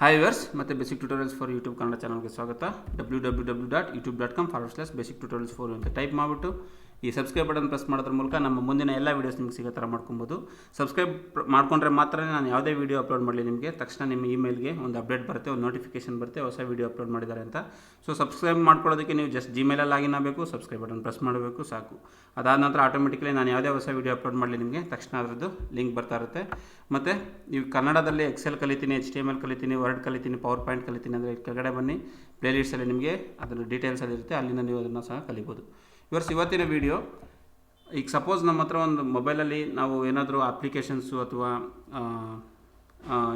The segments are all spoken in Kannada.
ಹಾಯ್ ವರ್ಸ್ ಮತ್ತು basic tutorials for YouTube Kannada ಚಾನಲ್ಗೆ ಸ್ವಾಗತ. W W W dot YouTube dot com forward slash basic tutorials for ಅಂತ ಟೈಪ್ ಮಾಡಿಬಿಟ್ಟು ಈ ಸಬ್ಸ್ಕ್ರೈಬ್ ಬಟನ್ ಪ್ರೆಸ್ ಮಾಡೋದ್ರ ಮೂಲಕ ನಮ್ಮ ಮುಂದಿನ ಎಲ್ಲ ವೀಡಿಯೋಸ್ ನಿಮ್ಗೆ ಸಿಗೋ ಥರ ಮಾಡ್ಕೊಬೋದು. ಸಬ್ಸ್ಕ್ರೈಬ್ ಮಾಡ್ಕೊಂಡ್ರೆ ಮಾತ್ರ ನಾನು ಯಾವುದೇ ವೀಡಿಯೋ ಅಪ್ಲೋಡ್ ಮಾಡಲಿ ನಿಮಗೆ. ತಕ್ಷಣ ನಿಮ್ಮ ಇಮೇಲ್ಗೆ ಒಂದು ಅಪ್ಡೇಟ್ ಬರುತ್ತೆ, ಒಂದು ನೋಟಿಫಿಕೇಶನ್ ಬರುತ್ತೆ, ಹೊಸ ವೀಡಿಯೋ ಅಪ್ಲೋಡ್ ಮಾಡಿದ್ದಾರೆ ಅಂತ. ಸೊ ಸಬ್ಸ್ಕ್ರೈಬ್ ಮಾಡ್ಕೊಳ್ಳೋದಕ್ಕೆ ನೀವು ಜಸ್ಟ್ ಜಿಮೇಲಲ್ಲಿ ಲಾಗಿನ್ ಆಗಬೇಕು ಸಬ್ಸ್ಕ್ರೈಬ್ ಬಟನ್ ಪ್ರೆಸ್ ಮಾಡಬೇಕು, ಸಾಕು. ಅದಾದ ನಂತರ ಆಟೋಮೆಟಿಕಲಿ ನಾನು ಯಾವುದೇ ಹೊಸ ವೀಡಿಯೋ ಅಪ್ಲೋಡ್ ಮಾಡಲಿ ನಿಮಗೆ. ತಕ್ಷಣ ಅದರದ್ದು ಲಿಂಕ್ ಬರ್ತಾ ಇರುತ್ತೆ. ಮತ್ತು ನೀವು ಕನ್ನಡದಲ್ಲಿ ಎಕ್ಸೆಲ್ ಕಲಿತೀನಿ ಎಚ್ ಟಿ ಎಂ ಎಲ್ ಕಲಿತೀನಿ ವರ್ಡ್ ಕಲಿತೀನಿ ಪವರ್ ಪಾಯಿಂಟ್ ಕಲಿತೀನಿ ಅಂದರೆ ಕೆಳಗಡೆ ಬನ್ನಿ ಪ್ಲೇಲಿಸ್ಟಲ್ಲಿ ನಿಮಗೆ ಅದರ ಡೀಟೇಲ್ಸಲ್ಲಿ ಇರುತ್ತೆ, ಅಲ್ಲಿಂದ ನೀವು ಅದನ್ನು ಸಹ ಕಲಿಬೋದು. ಇವರ್ಸ್ ಇವತ್ತಿನ ವಿಡಿಯೋ ಈಗ ಸಪೋಸ್ ನಮ್ಮ ಹತ್ರ ಒಂದು ಮೊಬೈಲಲ್ಲಿ ನಾವು ಏನಾದರೂ ಅಪ್ಲಿಕೇಶನ್ಸು ಅಥವಾ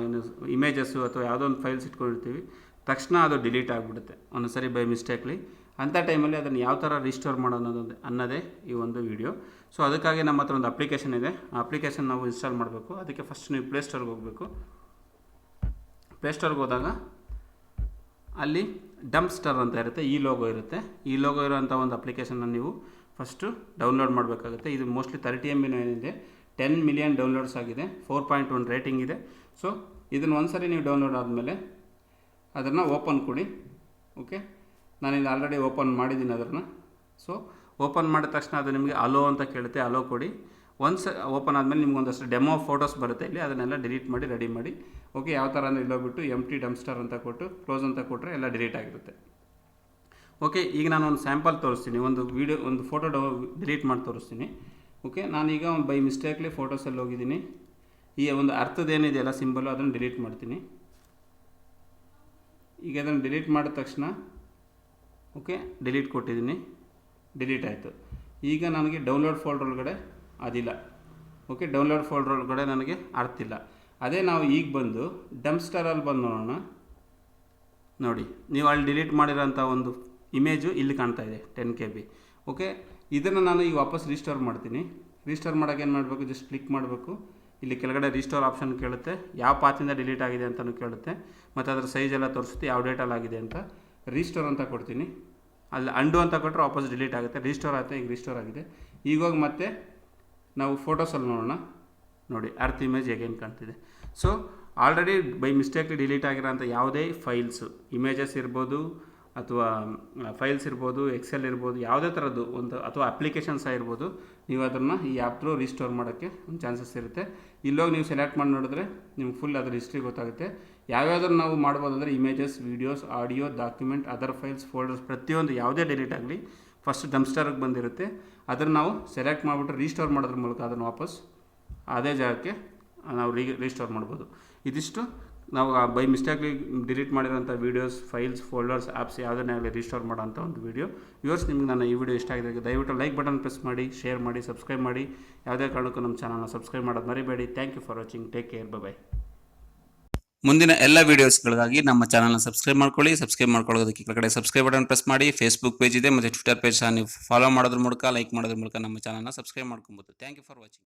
ಏನು ಇಮೇಜಸ್ಸು ಅಥವಾ ಯಾವುದೋ ಒಂದು ಫೈಲ್ಸ್ ಇಟ್ಕೊಂಡಿರ್ತೀವಿ, ತಕ್ಷಣ ಅದು ಡಿಲೀಟ್ ಆಗಿಬಿಡುತ್ತೆ ಒಂದೊಂದು ಸರಿ ಬೈ ಮಿಸ್ಟೇಕ್ಲಿ ಅಂಥ ಟೈಮಲ್ಲಿ ಅದನ್ನು ಯಾವ ಥರ ರಿಸ್ಟೋರ್ ಮಾಡೋದು ಅನ್ನೋದೇ ಈ ಒಂದು ವಿಡಿಯೋ ಸೊ ಅದಕ್ಕಾಗಿ ನಮ್ಮ ಹತ್ರ ಒಂದು ಅಪ್ಲಿಕೇಶನ್ ಇದೆ. ಆ ಅಪ್ಲಿಕೇಶನ್ ನಾವು ಇನ್ಸ್ಟಾಲ್ ಮಾಡಬೇಕು. ಅದಕ್ಕೆ ಫಸ್ಟ್ ನೀವು ಪ್ಲೇಸ್ಟೋರ್ಗೆ ಹೋಗಬೇಕು. ಪ್ಲೇಸ್ಟೋರ್ಗೆ ಹೋದಾಗ ಅಲ್ಲಿ ಡಂಪ್ ಸ್ಟರ್ ಅಂತ ಇರುತ್ತೆ, ಈ ಲೋಗೋ ಇರುತ್ತೆ. ಈ ಲೋಗೋ ಇರೋಂಥ ಒಂದು ಅಪ್ಲಿಕೇಶನ್ನ ನೀವು ಫಸ್ಟು ಡೌನ್ಲೋಡ್ ಮಾಡಬೇಕಾಗುತ್ತೆ. ಇದು ಮೋಸ್ಟ್ಲಿ ತರ್ಟಿ ಎಂ ಬಿನೂ ಏನಿದೆ ಟೆನ್ ಮಿಲಿಯನ್ ಡೌನ್ಲೋಡ್ಸ್ ಆಗಿದೆ ಫೋರ್ ಪಾಯಿಂಟ್ ಒನ್ ರೇಟಿಂಗ್ ಇದೆ. ಸೊ ಇದನ್ನು ಒಂದ್ಸರಿ ನೀವು ಡೌನ್ಲೋಡ್ ಆದಮೇಲೆ ಅದನ್ನು ಓಪನ್ ಕೊಡಿ. ಓಕೆ ನಾನಿಲ್ಲಿ ಆಲ್ರೆಡಿ ಓಪನ್ ಮಾಡಿದ್ದೀನಿ ಅದನ್ನು. ಸೊ ಓಪನ್ ಮಾಡಿದ ತಕ್ಷಣ ಅದು ನಿಮಗೆ ಅಲೋ ಅಂತ ಕೇಳುತ್ತೆ ಅಲೋ ಕೊಡಿ. ಒನ್ಸ್ ಓಪನ್ ಆದಮೇಲೆ ನಿಮ್ಗೆ ಒಂದಷ್ಟು ಡೆಮೋ ಫೋಟೋಸ್ ಬರುತ್ತೆ ಇಲ್ಲಿ, ಅದನ್ನೆಲ್ಲ ಡಿಲೀಟ್ ಮಾಡಿ ರೆಡಿ ಮಾಡಿ. ಓಕೆ ಯಾವ ಥರ ಅಂದರೆ ಇಲ್ಲೋಗ್ಬಿಟ್ಟು ಎಂ ಟಿ ಡಮ್ಸ್ಟರ್ ಅಂತ ಕೊಟ್ಟು ಕ್ಲೋಸ್ ಅಂತ ಕೊಟ್ಟರೆ ಎಲ್ಲ ಡಿಲೀಟ್ ಆಗಿರುತ್ತೆ. ಓಕೆ ಈಗ ನಾನು ಒಂದು ಸ್ಯಾಂಪಲ್ ತೋರಿಸ್ತೀನಿ. ಒಂದು ವೀಡಿಯೋ ಒಂದು ಫೋಟೋ ಡಿಲೀಟ್ ಮಾಡಿ ತೋರಿಸ್ತೀನಿ. ಓಕೆ ನಾನೀಗ ಒಂದು ಬೈ ಮಿಸ್ಟೇಕ್ಲಿ ಫೋಟೋಸಲ್ಲಿ ಹೋಗಿದ್ದೀನಿ. ಈ ಒಂದು ಅರ್ಥದ್ದೇನಿದೆಯಲ್ಲ ಸಿಂಬಲು ಅದನ್ನು ಡಿಲೀಟ್ ಮಾಡ್ತೀನಿ. ಈಗ ಅದನ್ನು ಡಿಲೀಟ್ ಮಾಡಿದ ತಕ್ಷಣ ಓಕೆ ಡಿಲೀಟ್ ಕೊಟ್ಟಿದ್ದೀನಿ. ಡಿಲೀಟ್ ಆಯಿತು. ಈಗ ನನಗೆ ಡೌನ್ಲೋಡ್ ಫೋಲ್ಡರ್ ಒಳಗಡೆ ಅದಿಲ್ಲ. ಓಕೆ ಡೌನ್ಲೋಡ್ ಫೋಲ್ಡರ್ ಒಳಗಡೆ ನನಗೆ ಅರ್ಥ ಇಲ್ಲ ಅದೇ ನಾವು ಈಗ ಬಂದು ಡಂಪ್ಸ್ಟರಲ್ಲಿ ಬಂದು ನೋಡೋಣ. ನೋಡಿ, ನೀವು ಅಲ್ಲಿ ಡಿಲೀಟ್ ಮಾಡಿರೋಂಥ ಒಂದು ಇಮೇಜು ಇಲ್ಲಿ ಕಾಣ್ತಾ ಇದೆ ಟೆನ್ ಕೆ ಬಿ ಓಕೆ ಇದನ್ನು ನಾನು ಈಗ ವಾಪಸ್ ರಿಸ್ಟೋರ್ ಮಾಡ್ತೀನಿ. ರಿಸ್ಟೋರ್ ಮಾಡೋಕೆ ಏನು ಮಾಡಬೇಕು? ಜಸ್ಟ್ ಕ್ಲಿಕ್ ಮಾಡಬೇಕು. ಇಲ್ಲಿ ಕೆಳಗಡೆ ರಿಸ್ಟೋರ್ ಆಪ್ಷನ್ ಕೇಳುತ್ತೆ. ಯಾವ ಪಾತಿಂದ ಡಿಲೀಟ್ ಆಗಿದೆ ಅಂತಲೂ ಕೇಳುತ್ತೆ. ಮತ್ತು ಅದರ ಸೈಜ್ ಎಲ್ಲ ತೋರಿಸುತ್ತೆ, ಯಾವ ಡೇಟಲ್ಲಿ ಆಗಿದೆ ಅಂತ. ರಿಸ್ಟೋರ್ ಅಂತ ಕೊಡ್ತೀನಿ. ಅಲ್ಲಿ ಅಂಡು ಅಂತ ಕೊಟ್ಟರೆ ವಾಪಸ್ ಡಿಲೀಟ್ ಆಗುತ್ತೆ. ರಿಸ್ಟೋರ್ ಆಗುತ್ತೆ ಈಗ ರಿಸ್ಟೋರ್ ಆಗಿದೆ. ಈಗ ಹೋಗಿ ಮತ್ತೆ ನಾವು ಫೋಟೋಸಲ್ಲಿ ನೋಡೋಣ. ನೋಡಿ ಅರ್ತ್ ಇಮೇಜ್ ಹೇಗೇನು ಕಾಣ್ತಿದೆ. So already by mistakenly delete ಆಗಿರೋಂಥ ಯಾವುದೇ ಫೈಲ್ಸು ಇಮೇಜಸ್ ಇರ್ಬೋದು, ಅಥವಾ ಫೈಲ್ಸ್ ಇರ್ಬೋದು ಎಕ್ಸೆಲ್ ಇರ್ಬೋದು, ಯಾವುದೇ ಥರದ್ದು ಒಂದು, ಅಥವಾ ಅಪ್ಲಿಕೇಶನ್ಸ್ ಇರ್ಬೋದು, ನೀವು ಅದನ್ನು ಈ ಆ್ಯಪ್ ಥ್ರೂ ರಿಸ್ಟೋರ್ ಮಾಡೋಕ್ಕೆ ಒಂದು ಚಾನ್ಸಸ್ ಇರುತ್ತೆ. ಇಲ್ಲೋಗಿ ನೀವು ಸೆಲೆಕ್ಟ್ ಮಾಡಿ ನೋಡಿದ್ರೆ ನಿಮ್ಗೆ ಫುಲ್ ಅದ್ರ ಹಿಸ್ಟ್ರಿ ಗೊತ್ತಾಗುತ್ತೆ. ಯಾವ್ಯಾವ್ದನ್ನು ನಾವು ಮಾಡ್ಬೋದು ಅಂದರೆ images videos audio document other files folders ಪ್ರತಿಯೊಂದು ಯಾವುದೇ ಡಿಲೀಟ್ ಆಗಲಿ ಫಸ್ಟ್ ಡಂಪ್ಸ್ಟರ್ಗೆ ಬಂದಿರುತ್ತೆ. ಅದನ್ನು ನಾವು ಸೆಲೆಕ್ಟ್ ಮಾಡಿಬಿಟ್ಟು ರೀಸ್ಟೋರ್ ಮಾಡೋದ್ರ ಮೂಲಕ ಅದನ್ನು ವಾಪಸ್ ಅದೇ ಜಾಗಕ್ಕೆ ನಾವು ರೀ ರೀಸ್ಟೋರ್ ಮಾಡ್ಬೋದು. ಇದಿಷ್ಟು ನಾವು ಬೈ ಮಿಸ್ಟೇಕ್ಲಿ ಡಿಲೀಟ್ ಮಾಡಿರೋಂಥ ವೀಡಿಯೋಸ್ ಫೈಲ್ಸ್ ಫೋಲ್ಡರ್ಸ್ ಆ್ಯಪ್ಸ್ ಯಾವುದನ್ನೇ ಆಗಲಿ ರೀಸ್ಟೋರ್ ಮಾಡೋಂಥ ಒಂದು ವೀಡಿಯೋ ವ್ಯೂರ್ಸ್ ನಿಮ್ಗೆ ನನ್ನ ಈ ವಿಡಿಯೋ ಇಷ್ಟ ಆಗಿದೆ ದಯವಿಟ್ಟು ಲೈಕ್ ಬಟನ್ ಪ್ರೆಸ್ ಮಾಡಿ ಶೇರ್ ಮಾಡಿ ಸಬ್ಸ್ಕ್ರೈಬ್ ಮಾಡಿ. ಯಾವುದೇ ಕಾರಣಕ್ಕೂ ನಮ್ಮ ಚಾನಲ್ನ ಸಬ್ಸ್ಕ್ರೈಬ್ ಮಾಡೋದು ಮರಿಬೇಡಿ. Thank you for watching take care bye ಮುಂದಿನ ಎಲ್ಲ ವೀಡಿಯೋಸ್ಗಳಿಗಾಗಿ ನಮ್ಮ ಚಾನಲ್ನ ಸಬ್ಸ್ಕ್ರೈಬ್ ಮಾಡ್ಕೊಳ್ಳಿ. ಸಬ್ಸ್ಕ್ರೈಬ್ ಮಾಡ್ಕೊಳ್ಳೋದಕ್ಕೆ ಕೆಳಗಡೆ ಸಬ್ಸ್ಕ್ರೈಬ್ ಬಟನ್ ಪ್ರೆಸ್ ಮಾಡಿ. ಫೇಸ್ಬುಕ್ ಪೇಜ್ ಇದೆ, ಮತ್ತು ಟ್ವಿಟರ್ ಪೇಜ್ ನೀವು ಫಾಲೋ ಮಾಡೋದ್ರ ಮೂಲಕ ಲೈಕ್ ಮಾಡೋದ್ರ ಮೂಲಕ ನಮ್ಮ ಚಾನಲ್ನ ಸಬ್ಸ್ಕ್ರೈಬ್ ಮಾಡ್ಕೊಬೋದು. Thank you for watching